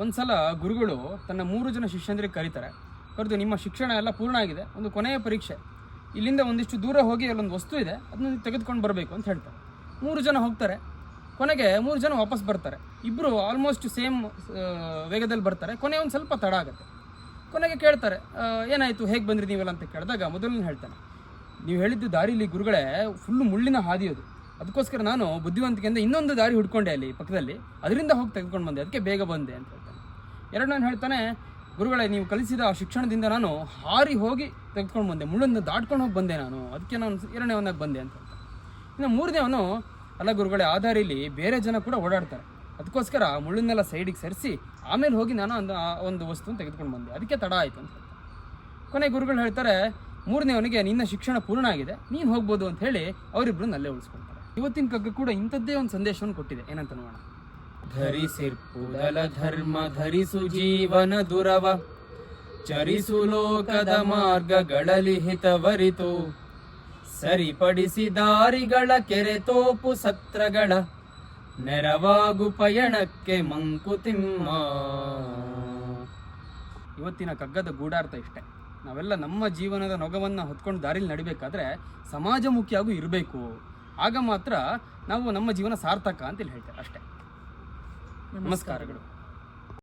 ಒಂದ್ಸಲ ಗುರುಗಳು ತನ್ನ ಮೂರು ಜನ ಶಿಷ್ಯಂದ್ರೆ ಕರೀತಾರೆ. ಕರೆದು ನಿಮ್ಮ ಶಿಕ್ಷಣ ಎಲ್ಲ ಪೂರ್ಣ ಆಗಿದೆ, ಒಂದು ಕೊನೆಯ ಪರೀಕ್ಷೆ. ಇಲ್ಲಿಂದ ಒಂದಿಷ್ಟು ದೂರ ಹೋಗಿ ಅಲ್ಲೊಂದು ವಸ್ತು ಇದೆ, ಅದನ್ನ ತೆಗೆದುಕೊಂಡು ಬರಬೇಕು ಅಂತ ಹೇಳ್ತಾರೆ. ಮೂರು ಜನ ಹೋಗ್ತಾರೆ. ಕೊನೆಗೆ ಮೂರು ಜನ ವಾಪಸ್ ಬರ್ತಾರೆ. ಇಬ್ಬರು ಆಲ್ಮೋಸ್ಟ್ ಸೇಮ್ ವೇಗದಲ್ಲಿ ಬರ್ತಾರೆ. ಕೊನೆ ಒಂದು ಸ್ವಲ್ಪ ತಡ ಆಗುತ್ತೆ. ಕೊನೆಗೆ ಕೇಳ್ತಾರೆ ಏನಾಯಿತು ಏನಾಯ್ತು, ಹೇಗೆ ಬಂದ್ರಿ ನೀವೆಲ್ಲ ಅಂತ ಕೇಳಿದಾಗ ಮೊದಲನೇ ಹೇಳ್ತಾನೆ, ನೀವು ಹೇಳಿದ್ದು ದಾರಿಲಿ ಗುರುಗಳೇ ಫುಲ್ಲು ಮುಳ್ಳಿನ ಹಾದಿ ಅದು. ಅದಕ್ಕೋಸ್ಕರ ನಾನು ಬುದ್ಧಿವಂತಿಕೆಯಿಂದ ಇನ್ನೊಂದು ದಾರಿ ಹುಡ್ಕೊಂಡೆ ಅಲ್ಲಿ ಪಕ್ಕದಲ್ಲಿ. ಅದರಿಂದ ಹೋಗಿ ತೆಗೆದುಕೊಂಡು ಬಂದೆ. ಅದಕ್ಕೆ ಬೇಗ ಬಂದೆ ಅಂತ ಹೇಳ್ತಾನೆ ಎರಡನೇ ಹೇಳ್ತಾನೆ, ಗುರುಗಳೇ, ನೀವು ಕಲಿಸಿದ ಶಿಕ್ಷಣದಿಂದ ನಾನು ಹಾರಿ ಹೋಗಿ ತೆಗೆದುಕೊಂಡು ಬಂದೆ ಮುಳ್ಳನ್ನು ದಾಟ್ಕೊಂಡು ಹೋಗಿ ಬಂದೆ ನಾನು. ಅದಕ್ಕೆ ನಾನು ಎರಡನೇ ಒಂದಾಗಿ ಬಂದೆ ಅಂತ ಇನ್ನು ಮೂರನೇ ಅವನು ಅಲ್ಲ ಗುರುಗಳೇ ಆ ಬೇರೆ ಜನ ಕೂಡ ಓಡಾಡ್ತಾರೆ. ಅದಕ್ಕೋಸ್ಕರ ಮುಳ್ಳನ್ನೆಲ್ಲ ಸೈಡಿಗೆ ಸರಿಸಿ, ಆಮೇಲೆ ಹೋಗಿ ನಾನು ಒಂದು ಒಂದು ವಸ್ತುವನ್ನು ತೆಗೆದುಕೊಂಡು ಬಂದೆ. ಅದಕ್ಕೆ ತಡ ಆಯಿತು ಅಂತ ಕೊನೆ ಗುರುಗಳು ಹೇಳ್ತಾರೆ, ಮೂರನೇವನಿಗೆ, ನಿನ್ನ ಶಿಕ್ಷಣ ಪೂರ್ಣ ಆಗಿದೆ ನೀನು ಹೋಗ್ಬೋದು ಅಂತ ಹೇಳಿ ಅವರಿಬ್ಬರನ್ನ ಅಲ್ಲೇ ಉಳಿಸ್ಕೊಳ್ತಾರೆ. ಇವತ್ತಿನ ಕಗ್ಗ ಕೂಡ ಇಂಥದ್ದೇ ಒಂದು ಸಂದೇಶವನ್ನು ಕೊಟ್ಟಿದೆ. ಏನಂತ ನೋಡೋಣ. ಧರಿಸಿರ್ಪುದಲ ಧರ್ಮ ಧರಿಸು ಜೀವನ ದುರವ ಚರಿಸು ಲೋಕದ ಮಾರ್ಗಗಳಲ್ಲಿ ಹಿತವರಿತು. ಸರಿಪಡಿಸಿ ದಾರಿಗಳ ಕೆರೆತೋಪು ಸತ್ರಗಳ. ನೆರವಾಗು ಪಯಣಕ್ಕೆ ಮಂಕುತಿಮ್ಮ ಇವತ್ತಿನ ಕಗ್ಗದ ಗೂಡಾರ್ಥ ಇಷ್ಟೆ. ನಾವೆಲ್ಲ ನಮ್ಮ ಜೀವನದ ನೊಗವನ್ನು ಹೊತ್ಕೊಂಡು ದಾರಿಲಿ ನಡಿಬೇಕಾದ್ರೆ ಸಮಾಜಮುಖಿಯಾಗೂ ಇರಬೇಕು. ಆಗ ಮಾತ್ರ ನಾವು ನಮ್ಮ ಜೀವನ ಸಾರ್ಥಕ ಅಂತ ಹೇಳ್ತಾರೆ ಅಷ್ಟೇ. ನಮಸ್ಕಾರಗಳು